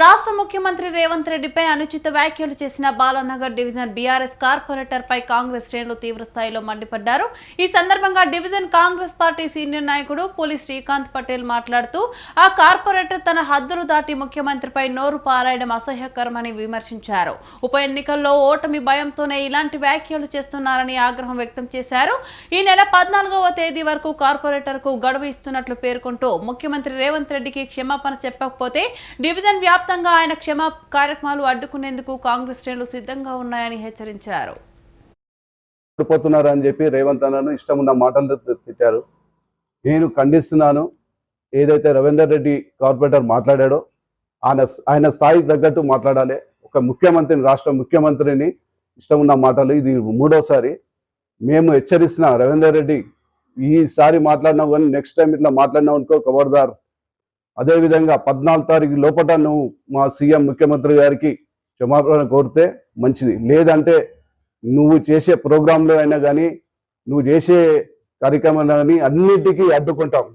రాష్ట్ర ముఖ్యమంత్రి రేవంత్ రెడ్డిపై అనుచిత వ్యాఖ్యలు చేసిన బాలానగర్ డివిజన్ బీఆర్ఎస్ కార్పొరేటర్ పై కాంగ్రెస్ శ్రేణులు తీవ్ర స్థాయిలో మండిపడ్డారు. ఈ సందర్భంగా డివిజన్ కాంగ్రెస్ పార్టీ సీనియర్ నాయకుడు పులి శ్రీకాంత్ పటేల్ మాట్లాడుతూ ఆ కార్పొరేటర్ తన హద్దులు దాటి ముఖ్యమంత్రిపై నోరు పారాయడం అసహ్యకరమని విమర్శించారు. ఉప ఎన్నికల్లో ఓటమి భయంతోనే ఇలాంటి వ్యాఖ్యలు చేస్తున్నారని ఆగ్రహం వ్యక్తం చేశారు. ఈ నెల పద్నాలుగవ తేదీ వరకు కార్పొరేటర్ గడువు ఇస్తున్నట్లు పేర్కొంటూ ముఖ్యమంత్రి రేవంత్ రెడ్డికి క్షమాపణ చెప్పకపోతే డివిజన్ వ్యాప్తంగా ఆయన క్షమా కార్యక్రమాలు అడ్డుకునేందుకు కాంగ్రెస్ శ్రేణులు సిద్ధంగా ఉన్నాయని హెచ్చరించారు. ఓడిపోతున్నారు అని చెప్పి రేవంత్ అన్నను ఇష్టం ఉన్న మాటలు తిట్టారు. నేను ఖండిస్తున్నాను ఏదైతే రవీందర్ రెడ్డి కార్పొరేటర్ మాట్లాడాడో ఆయన ఆయన స్థాయికి తగ్గట్టు మాట్లాడాలి. ఒక ముఖ్యమంత్రిని రాష్ట్ర ముఖ్యమంత్రిని ఇష్టం ఉన్న మాటలు ఇది మూడోసారి. మేము హెచ్చరిస్తున్న రవీందర్ రెడ్డి ఈసారి మాట్లాడినావు కానీ నెక్స్ట్ టైం ఇట్లా మాట్లాడినావు అనుకో ఖబర్దార్ అదేవిధంగా పద్నాలుగు తారీఖు లోపల నువ్వు మా సీఎం ముఖ్యమంత్రి గారికి క్షమాపణ కోరితే మంచిది. లేదంటే నువ్వు చేసే ప్రోగ్రాంలో అయినా కానీ నువ్వు చేసే కార్యక్రమాలు కానీ అన్నిటికీ అడ్డుకుంటాం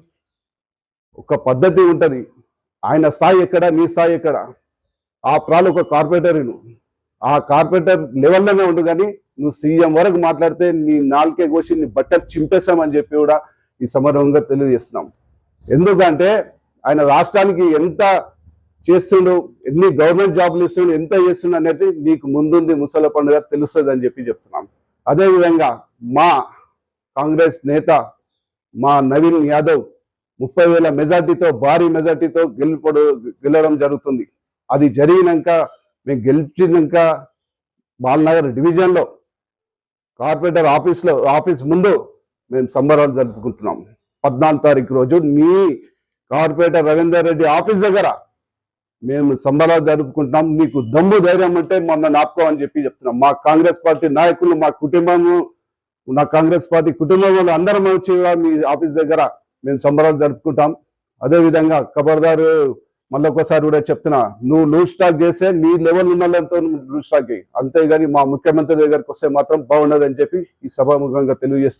ఒక పద్ధతి ఉంటుంది. ఆయన స్థాయి ఎక్కడ నీ స్థాయి ఎక్కడ? ఆ ప్రాలు ఒక కార్పొరేటర్ నువ్వు. ఆ కార్పొరేటర్ లెవెల్లోనే ఉండు కానీ నువ్వు సీఎం వరకు మాట్లాడితే నీ నాలుకే కోసి నీ బట్టలు చింపేశామని చెప్పి కూడా ఈ సమరంగా తెలియజేస్తున్నాం. ఎందుకంటే ఆయన రాష్ట్రానికి ఎంత చేస్తుండు ఎన్ని గవర్నమెంట్ జాబ్లు ఇస్తుండు ఎంత చేస్తుండు అనేది మీకు ముందుంది ముసల పండుగ తెలుస్తుంది అని చెప్పి చెప్తున్నాం అదేవిధంగా మా కాంగ్రెస్ నేత మా నవీన్ యాదవ్ ముప్పై వేల మెజార్టీతో భారీ మెజార్టీతో గెలుపడు గెలవడం జరుగుతుంది. అది జరిగినాక మేము గెలిచినాక బాలనగర్ డివిజన్లో కార్పొరేటర్ ఆఫీస్లో ఆఫీస్ ముందు మేము సంబరాలు జరుపుకుంటున్నాం. పద్నాలుగు తారీఖు రోజు మీ కార్పొరేటర్ రవీందర్ రెడ్డి ఆఫీస్ దగ్గర మేము సంబరాలు జరుపుకుంటున్నాం. నీకు దమ్ము ధైర్యం అంటే మమ్మల్ని ఆపుకోమని చెప్పి చెప్తున్నాం. మా కాంగ్రెస్ పార్టీ నాయకులు మా కుటుంబము నా కాంగ్రెస్ పార్టీ కుటుంబం వాళ్ళు అందరం వచ్చి మీ ఆఫీస్ దగ్గర మేము సంబరాలు జరుపుకుంటాం. అదే విధంగా ఖబర్దారు మళ్ళీ ఒకసారి కూడా చెప్తున్నా నువ్వు లూజ్ స్టాక్ చేస్తే నీ లెవెల్ ఉన్న వాళ్ళతో లూజ్ స్టాక్ చేయి. అంతేగాని మా ముఖ్యమంత్రి దగ్గరకు వస్తే మాత్రం బాగుండదని చెప్పి ఈ సభాముఖంగా తెలియజేస్తూ